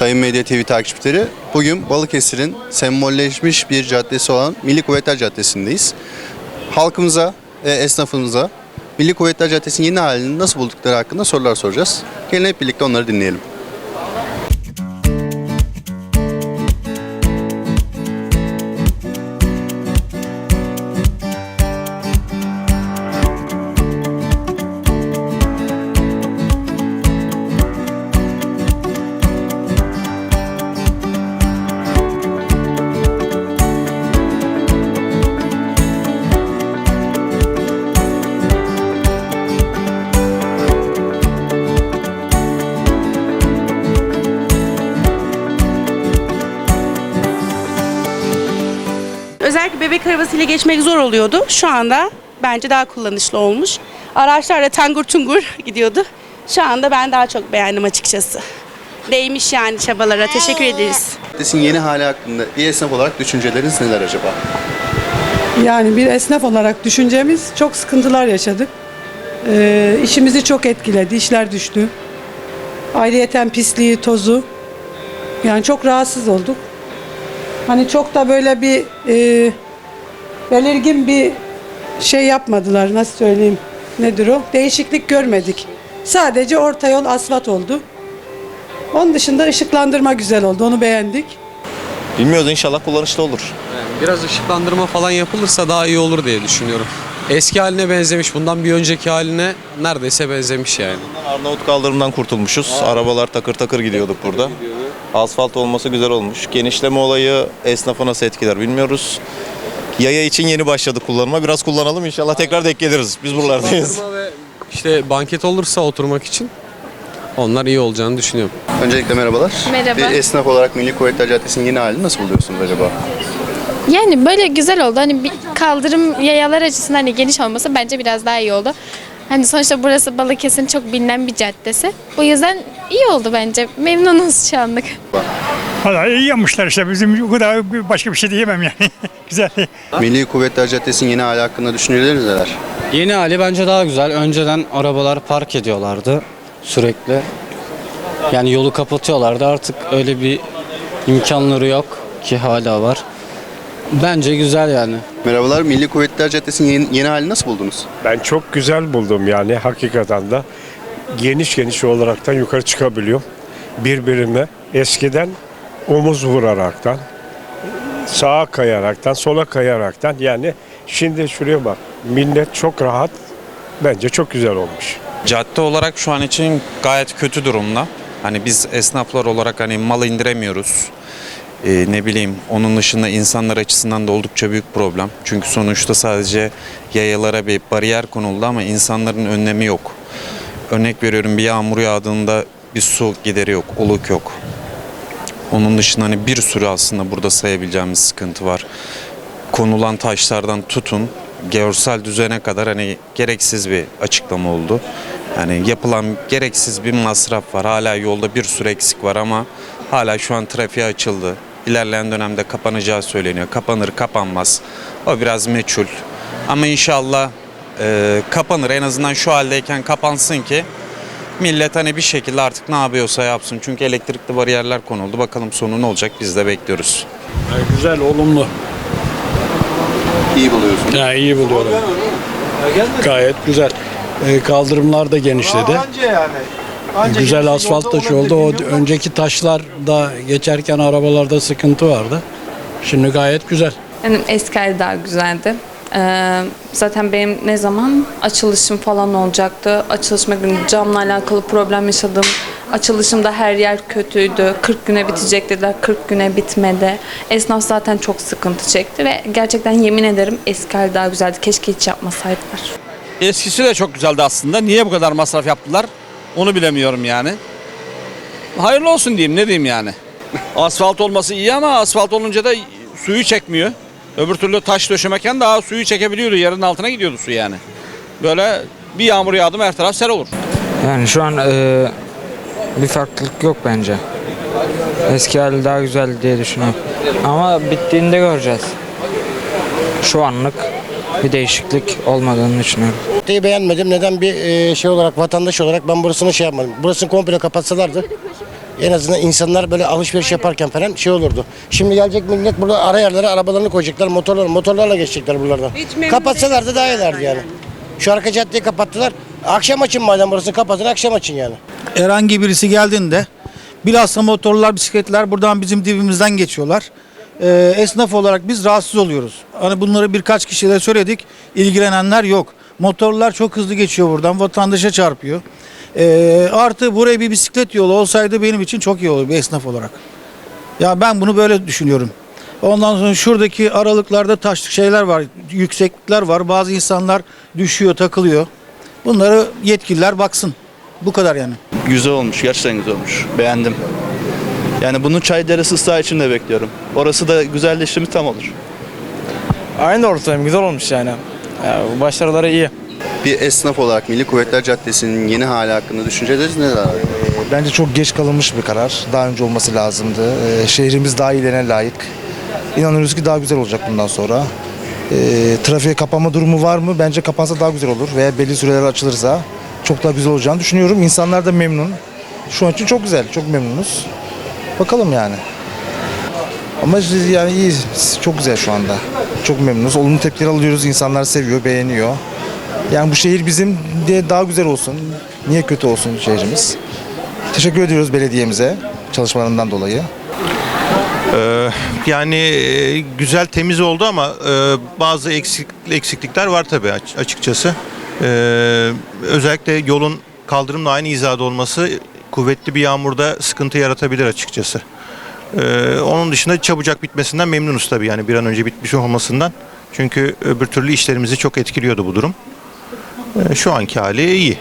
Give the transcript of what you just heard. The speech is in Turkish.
Sayın Medya TV takipçileri, bugün Balıkesir'in sembolleşmiş bir caddesi olan Milli Kuvvetler Caddesi'ndeyiz. Halkımıza ve esnafımıza Milli Kuvvetler Caddesi'nin yeni halini nasıl buldukları hakkında sorular soracağız. Gelin hep birlikte onları dinleyelim. Bebek arabasıyla geçmek zor oluyordu. Şu anda bence daha kullanışlı olmuş. Araçlar da tangur tungur gidiyordu. Şu anda ben daha çok beğendim açıkçası. Değmiş yani çabalara. Teşekkür ederiz. Caddesi'nin yeni hali hakkında bir esnaf olarak düşünceleriniz neler acaba? Yani bir esnaf olarak düşüncemiz çok sıkıntılar yaşadık. Ee, işimizi çok etkiledi, işler düştü. Ayrıyeten pisliği, tozu. Yani çok rahatsız olduk. Hani çok da böyle bir e, belirgin bir şey yapmadılar, nasıl söyleyeyim, nedir o? Değişiklik görmedik. Sadece orta yol asfalt oldu. Onun dışında ışıklandırma güzel oldu, onu beğendik. Bilmiyoruz inşallah kullanışlı olur. Biraz ışıklandırma falan yapılırsa daha iyi olur diye düşünüyorum. Eski haline benzemiş. Bundan bir önceki haline neredeyse benzemiş yani. Arnavut kaldırımdan kurtulmuşuz. Arabalar takır takır gidiyorduk burada. Asfalt olması güzel olmuş. Genişleme olayı esnafı nasıl etkiler bilmiyoruz. Yaya için yeni başladık kullanıma. Biraz kullanalım inşallah tekrar denk geliriz. Biz buralardayız. Oturma ve işte banket olursa oturmak için onlar iyi olacağını düşünüyorum. Öncelikle merhabalar. Merhaba. Bir esnaf olarak Milli Kuvvetler Caddesi'nin yeni halini nasıl buluyorsunuz acaba? Yani böyle güzel oldu. Hani bir kaldırım yayalar açısından hani geniş olması bence biraz daha iyi oldu. Hani sonuçta burası Balıkesir'in çok bilinen bir caddesi. Bu yüzden iyi oldu bence. Memnunuz şu anlık. Valla iyi yapmışlar işte bizim o kadar başka bir şey diyemem yani. Güzel. Milli Kuvvetler Caddesi'nin yeni hali hakkında düşünceleriniz neler? Yeni hali bence daha güzel. Önceden arabalar park ediyorlardı sürekli. Yani yolu kapatıyorlardı. Artık öyle bir imkanları yok ki hala var. Bence güzel yani. Merhabalar, Milli Kuvvetler Caddesi'nin yeni, yeni halini nasıl buldunuz? Ben çok güzel buldum yani hakikaten de geniş geniş olaraktan yukarı çıkabiliyor. Birbirime eskiden omuz vuraraktan, sağa kayaraktan, sola kayaraktan yani şimdi şuraya bak millet çok rahat bence çok güzel olmuş. Cadde olarak şu an için gayet kötü durumda. Hani biz esnaflar olarak hani mal indiremiyoruz. Ee, ne bileyim onun dışında insanlar açısından da oldukça büyük problem. Çünkü sonuçta sadece yayalara bir bariyer konuldu ama insanların önlemi yok. Örnek veriyorum bir yağmur yağdığında bir su gideri yok, oluk yok. Onun dışında hani bir sürü aslında burada sayabileceğimiz sıkıntı var. Konulan taşlardan tutun görsel düzene kadar hani gereksiz bir açıklama oldu. Yani yapılan gereksiz bir masraf var. Hala yolda bir sürü eksik var ama hala şu an trafiğe açıldı. İlerleyen dönemde kapanacağı söyleniyor. Kapanır kapanmaz. O biraz meçhul. Ama inşallah e, kapanır. En azından şu haldeyken kapansın ki millet hani bir şekilde artık ne yapıyorsa yapsın. Çünkü elektrikli bariyerler konuldu. Bakalım sonu ne olacak biz de bekliyoruz. Güzel, olumlu. İyi buluyorsunuz. Ya iyi buluyorum. Gayet güzel. Ee, kaldırımlar da genişledi. Güzel asfalt da şey oldu. O önceki taşlar da geçerken arabalarda sıkıntı vardı. Şimdi gayet güzel. Benim eski hali daha güzeldi. Ee, zaten benim ne zaman açılışım falan olacaktı. Açılışma günü camla alakalı problem yaşadım. Açılışımda her yer kötüydü. 40 güne bitecek dediler. 40 güne bitmedi. Esnaf zaten çok sıkıntı çekti ve gerçekten yemin ederim eski hali daha güzeldi. Keşke hiç yapmasaydılar. Eskisi de çok güzeldi aslında. Niye bu kadar masraf yaptılar? Onu bilemiyorum yani. Hayırlı olsun diyeyim ne diyeyim yani. Asfalt olması iyi ama asfalt olunca da suyu çekmiyor. Öbür türlü taş döşemeken daha suyu çekebiliyordu. Yerin altına gidiyordu su yani. Böyle bir yağmur yağdı mı her taraf sel olur. Yani şu an e, bir farklılık yok bence. Eski hali daha güzel diye düşünüyorum. Ama bittiğinde göreceğiz. Şu anlık bir değişiklik olmadığını düşünüyorum. Caddeyi beğenmedim. Neden bir e, şey olarak vatandaş olarak ben burasını şey yapmadım. Burasını komple kapatsalardı En azından insanlar böyle alışveriş yaparken falan şey olurdu. Şimdi gelecek millet burada ara yerlere arabalarını koyacaklar, motorlar, motorlarla geçecekler buralardan. Hiç memnun Kapatsalar da değiliz daha iyilerdi yani. Şu arka caddeyi kapattılar. Akşam açın madem burası kapatın akşam açın yani. herhangi birisi geldiğinde bilhassa motorlar, bisikletler buradan bizim dibimizden geçiyorlar. Ee, esnaf olarak biz rahatsız oluyoruz. Hani bunları birkaç kişiyle söyledik. ilgilenenler yok. Motorlar çok hızlı geçiyor buradan. Vatandaşa çarpıyor. Ee, artı buraya bir bisiklet yolu olsaydı benim için çok iyi olur bir esnaf olarak. Ya ben bunu böyle düşünüyorum. Ondan sonra şuradaki aralıklarda taşlık şeyler var, yükseklikler var. Bazı insanlar düşüyor, takılıyor. Bunları yetkililer baksın. Bu kadar yani. Güzel olmuş, gerçekten güzel olmuş. Beğendim. Yani bunu Çayderesi ıslah için de bekliyorum. Orası da güzelleşti mi tam olur. Aynı ortayım güzel olmuş yani. başarıları iyi. Bir esnaf olarak Milli Kuvvetler Caddesi'nin yeni hali hakkında düşünceleriniz neler abi? Bence çok geç kalınmış bir karar. Daha önce olması lazımdı. Ee, şehrimiz daha iyilerine layık. İnanıyoruz ki daha güzel olacak bundan sonra. Ee, trafiğe kapanma durumu var mı? Bence kapansa daha güzel olur. Veya belli süreler açılırsa çok daha güzel olacağını düşünüyorum. İnsanlar da memnun. Şu an için çok güzel, çok memnunuz. Bakalım yani. Ama yani iyi, çok güzel şu anda. Çok memnunuz. Olumlu tepkiler alıyoruz. İnsanlar seviyor, beğeniyor. Yani bu şehir bizim diye daha güzel olsun. Niye kötü olsun şehrimiz? Teşekkür ediyoruz belediyemize çalışmalarından dolayı. Yani e, güzel temiz oldu ama e, bazı eksik, eksiklikler var tabii aç- açıkçası. E, özellikle yolun kaldırımla aynı hizada olması kuvvetli bir yağmurda sıkıntı yaratabilir açıkçası. E, onun dışında çabucak bitmesinden memnunuz tabii yani bir an önce bitmiş olmasından. Çünkü öbür türlü işlerimizi çok etkiliyordu bu durum. E, şu anki hali iyi.